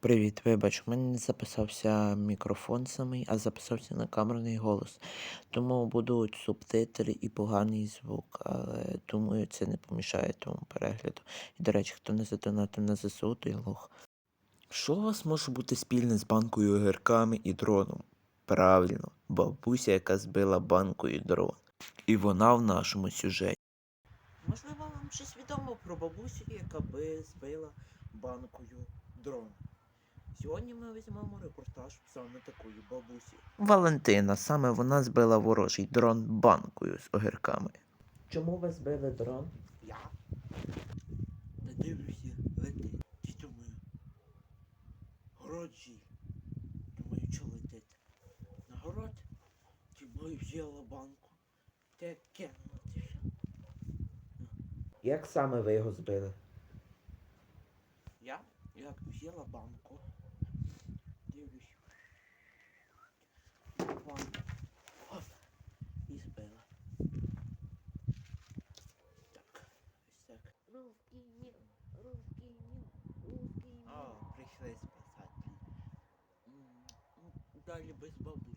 Привіт, вибач, у мене не записався мікрофон самий, а записався на камерний голос. Тому будуть субтитри і поганий звук, але думаю, це не помішає тому перегляду. І, до речі, хто не задонатив на ЗСУ, той лох. Що у вас може бути спільне з банкою огірками і дроном? Правильно, бабуся, яка збила банкою дрон. І вона в нашому сюжеті. Можливо, вам щось відомо про бабусю, яка би збила банкою дрон. Сьогодні ми візьмемо репортаж саме такої бабусі. Валентина, саме вона збила ворожий дрон банкою з огірками. Чому ви збили дрон? Я. Та дивлюся, летить. Чи думаю. Городжі. Думаю, що летить. На город? Бою взяла банку? Те? Як саме ви його збили? Я як взяла банку. Русский мир, русский мир, русский мир. А, прийшли. Ну, Далі без бабусі.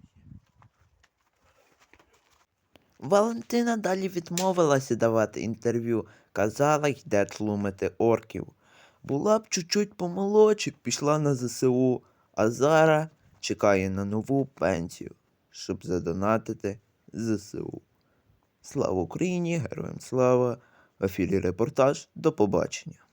Валентина далі відмовилася давати інтерв'ю. Казала, йде тлумити орків. Була б чуть-чуть помолодше, пішла на ЗСУ, а зараз чекає на нову пенсію, щоб задонатити ЗСУ. Слава Україні! Героям слава! Ефірі репортаж. До побачення.